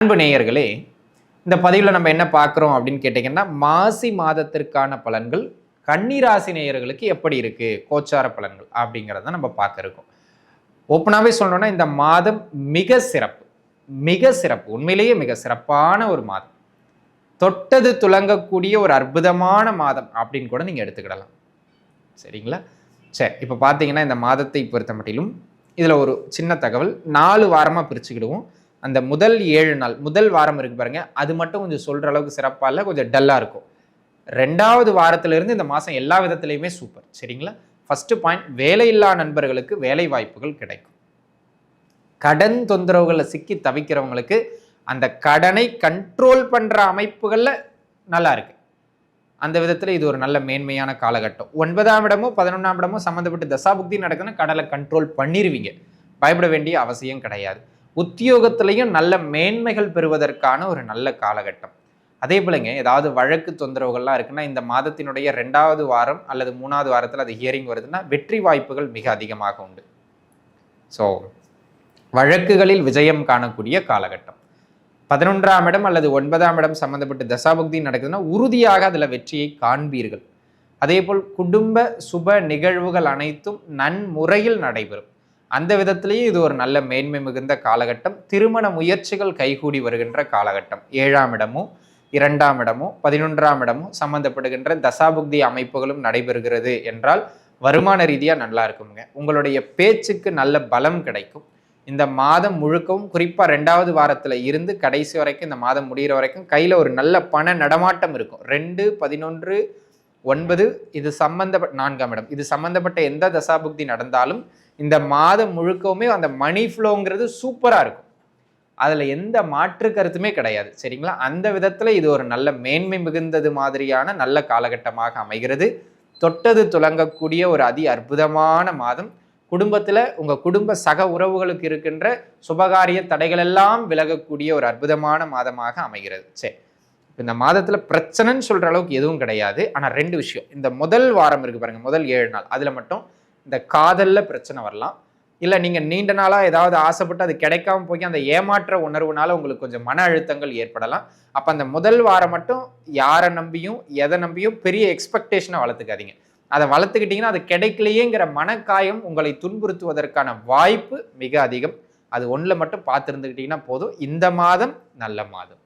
அன்பு நேயர்களே இந்த பதிவில் நம்ம என்ன பார்க்குறோம் அப்படின்னு கேட்டிங்கன்னா மாசி மாதத்திற்கான பலன்கள் கன்னிராசி நேயர்களுக்கு எப்படி இருக்குது கோச்சார பலன்கள் அப்படிங்கிறத நம்ம பார்க்க இருக்கோம் ஓப்பனாகவே சொல்லணும்னா இந்த மாதம் மிக சிறப்பு மிக சிறப்பு உண்மையிலேயே மிக சிறப்பான ஒரு மாதம். தொட்டது துலங்கக்கூடிய ஒரு அற்புதமான மாதம் அப்படின்னு கூட நீங்கள் எடுத்துக்கிடலாம். சரிங்களா? சரி இப்போ பார்த்தீங்கன்னா இந்த மாதத்தை பொறுத்த மட்டிலும் இதில் ஒரு சின்ன தகவல் நாலு வாரமாக பிரிச்சுக்கிடுவோம். அந்த முதல் ஏழு நாள் முதல் வாரம் இருக்கு பாருங்க. அது மட்டும் கொஞ்சம் சொல்கிற அளவுக்கு சிறப்பாக இல்லை கொஞ்சம் டல்லாக இருக்கும். ரெண்டாவது வாரத்திலிருந்து இந்த மாதம் எல்லா விதத்துலையுமே சூப்பர் சரிங்களா? ஃபஸ்ட்டு பாயிண்ட் வேலையில்லா நண்பர்களுக்கு வேலை வாய்ப்புகள் கிடைக்கும். கடன் தொந்தரவுகளில் சிக்கி தவிக்கிறவங்களுக்கு அந்த கடனை கண்ட்ரோல் பண்ணுற அமைப்புகளில் நல்லா இருக்கு. அந்த விதத்தில் இது ஒரு நல்ல மேன்மையான காலகட்டம். ஒன்பதாம் இடமோ பதினொன்றாம் இடமோ சம்மந்தப்பட்டு தசாபுக்தி நடக்குதுன்னா கடலை கண்ட்ரோல் பண்ணிடுவீங்க பயப்பட வேண்டிய அவசியம் கிடையாது. உத்தியோகத்திலையும் நல்ல மேன்மைகள் பெறுவதற்கான ஒரு நல்ல காலகட்டம். அதே போலங்க ஏதாவது வழக்கு தொந்தரவுகள்லாம் இருக்குன்னா இந்த மாதத்தினுடைய ரெண்டாவது வாரம் அல்லது மூணாவது வாரத்தில் அது ஹியரிங் வருதுன்னா வெற்றி வாய்ப்புகள் மிக அதிகமாக உண்டு. ஸோ வழக்குகளில் விஜயம் காணக்கூடிய காலகட்டம். பதினொன்றாம் இடம் அல்லது ஒன்பதாம் இடம் சம்மந்தப்பட்ட தசாபுக்தி நடக்குதுன்னா உறுதியாக அதில் வெற்றியை காண்பீர்கள். அதேபோல் குடும்ப சுப நிகழ்வுகள் அனைத்தும் நன்முறையில் நடைபெறும். அந்த விதத்திலேயே இது ஒரு நல்ல மேன்மை மிகுந்த காலகட்டம். திருமண முயற்சிகள் கைகூடி வருகின்ற காலகட்டம். ஏழாம் இடமும் இரண்டாம் இடமும் பதினொன்றாம் இடமும் சம்பந்தப்படுகின்ற தசாபுக்தி அமைப்புகளும் நடைபெறுகிறது என்றால் வருமான ரீதியாக நல்லா இருக்குங்க. உங்களுடைய பேச்சுக்கு நல்ல பலம் கிடைக்கும். இந்த மாதம் முழுக்கவும் குறிப்பாக ரெண்டாவது வாரத்தில் இருந்து கடைசி வரைக்கும் இந்த மாதம் முடிகிற வரைக்கும் கையில் ஒரு நல்ல பண நடமாட்டம் இருக்கும். ரெண்டு பதினொன்று ஒன்பது இது சம்பந்தப்பட்ட நான்காம் இடம். இது சம்பந்தப்பட்ட எந்த தசாபுக்தி நடந்தாலும் இந்த மாதம் முழுக்கவுமே அந்த மணி ஃப்ளோங்கிறது சூப்பராக இருக்கும். அதில் எந்த மாற்று கருத்துமே கிடையாது சரிங்களா? அந்த விதத்தில் இது ஒரு நல்ல மேன்மை மிகுந்தது மாதிரியான நல்ல காலகட்டமாக அமைகிறது. தொட்டது துலங்கக்கூடிய ஒரு அதி அற்புதமான மாதம். குடும்பத்தில் உங்கள் குடும்ப சக உறவுகளுக்கு இருக்கின்ற சுபகாரிய தடைகளெல்லாம் விலகக்கூடிய ஒரு அற்புதமான மாதமாக அமைகிறது. சரி. இந்த மாதத்தில் பிரச்சனைன்னு சொல்கிற அளவுக்கு எதுவும் கிடையாது. ஆனால் ரெண்டு விஷயம். இந்த முதல் வாரம் இருக்குது பாருங்கள் முதல் ஏழு நாள். அதில் மட்டும் இந்த காதலில் பிரச்சனை வரலாம். இல்லை நீங்கள் நீண்ட நாளாக ஏதாவது ஆசைப்பட்டு அது கிடைக்காம போய் அந்த ஏமாற்ற உணர்வுனால உங்களுக்கு கொஞ்சம் மன அழுத்தங்கள் ஏற்படலாம். அப்போ அந்த முதல் வாரம் மட்டும் யாரை நம்பியும் எதை நம்பியும் பெரிய எக்ஸ்பெக்டேஷனை வளர்த்துக்காதீங்க. அதை வளர்த்துக்கிட்டிங்கன்னா அது கிடைக்கலையேங்கிற மனக்காயம் உங்களை துன்புறுத்துவதற்கான வாய்ப்பு மிக அதிகம். அது ஒன்றில் மட்டும் பார்த்துருந்துக்கிட்டிங்கன்னா போதும். இந்த மாதம் நல்ல மாதம்.